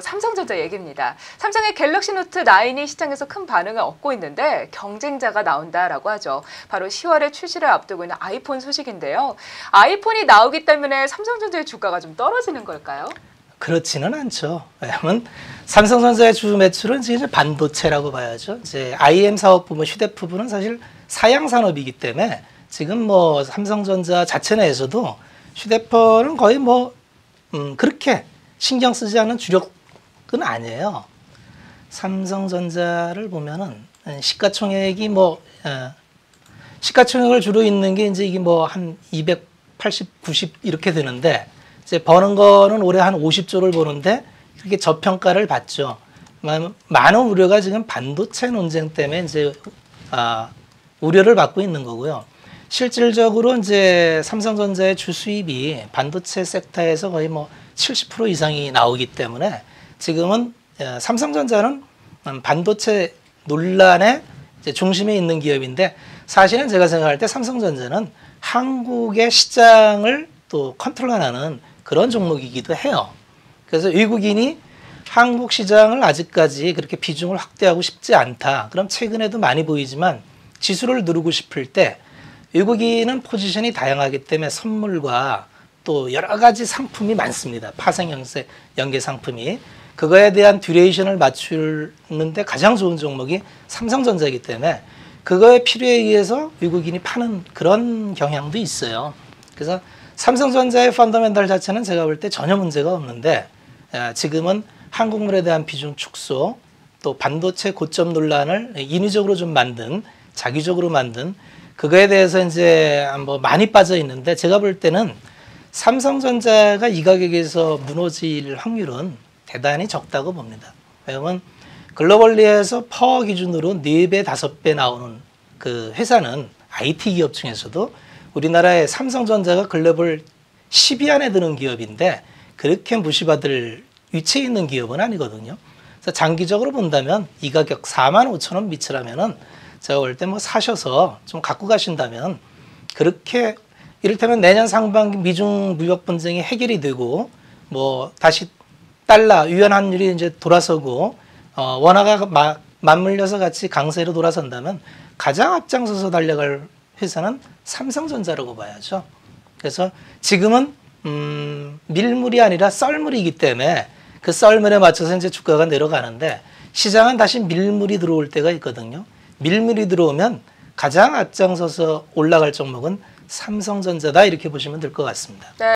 삼성전자 얘기입니다. 삼성의 갤럭시 노트 9이 시장에서 큰 반응을 얻고 있는데 경쟁자가 나온다라고 하죠. 바로 10월에 출시를 앞두고 있는 아이폰 소식인데요. 아이폰이 나오기 때문에 삼성전자의 주가가 좀 떨어지는 걸까요? 그렇지는 않죠. 왜냐하면 삼성전자의 주 매출은 이제 반도체라고 봐야죠. 이제 IM 사업부, 뭐 휴대폰은 사실 사양 산업이기 때문에 지금 뭐 삼성전자 자체 내에서도 휴대폰은 거의 뭐 음, 그렇게 신경 쓰지 않는 주력 은 아니에요. 삼성전자를 보면은 시가총액이 뭐 어, 시가총액을 주로 있는 게 이제 이게 뭐 한 280, 90 이렇게 되는데 이제 버는 거는 올해 한 50조를 버는데 그렇게 저평가를 받죠. 마- 많은 우려가 지금 반도체 논쟁 때문에 이제 아, 우려를 받고 있는 거고요. 실질적으로 이제 삼성전자의 주 수입이 반도체 섹터에서 거의 뭐 70% 이상이 나오기 때문에 지금은 어, 삼성전자는 음, 반도체 논란의 중심에 있는 기업인데 사실은 제가 생각할 때 삼성전자는 한국의 시장을 또 컨트롤하는 그런 종목이기도 해요. 그래서 외국인이 한국 시장을 아직까지 그렇게 비중을 확대하고 싶지 않다. 그럼 최근에도 많이 보이지만 지수를 누르고 싶을 때 외국인은 포지션이 다양하기 때문에 선물과 또 여러 가지 상품이 많습니다. 파생형세 연계 상품이 그거에 대한 듀레이션을 맞추는데 가장 좋은 종목이 삼성전자이기 때문에 그거의 필요에 의해서 외국인이 파는 그런 경향도 있어요. 그래서 삼성전자의 펀더멘탈 자체는 제가 볼 때 전혀 문제가 없는데 아, 지금은 한국물에 대한 비중 축소 또 반도체 고점 논란을 인위적으로 좀 만든 자기적으로 만든 그거에 대해서 이제 뭐 많이 빠져 있는데 제가 볼 때는 삼성전자가 이 가격에서 무너질 확률은 대단히 적다고 봅니다. 왜냐하면 글로벌리에서 퍼 기준으로 4배, 5배 나오는 그 회사는 IT 기업 중에서도 우리나라의 삼성전자가 글로벌 10위 안에 드는 기업인데 그렇게 무시받을 위치에 있는 기업은 아니거든요. 그래서 장기적으로 본다면 이 가격 4만 5천 원 밑이라면은 제가 볼 때 뭐 사셔서 좀 갖고 가신다면 그렇게 이를테면 내년 상반기 미중 무역 분쟁이 해결이 되고 뭐 다시 달러 유연 환율이 이제 돌아서고 어 원화가 마, 맞물려서 같이 강세로 돌아선다면 가장 앞장서서 달려갈 회사는 삼성전자라고 봐야죠. 그래서 지금은 음, 밀물이 아니라 썰물이기 때문에 그 썰물에 맞춰서 이제 주가가 내려가는데 시장은 다시 밀물이 들어올 때가 있거든요. 밀물이 들어오면 가장 앞장서서 올라갈 종목은 삼성전자다 이렇게 보시면 될 것 같습니다. 네.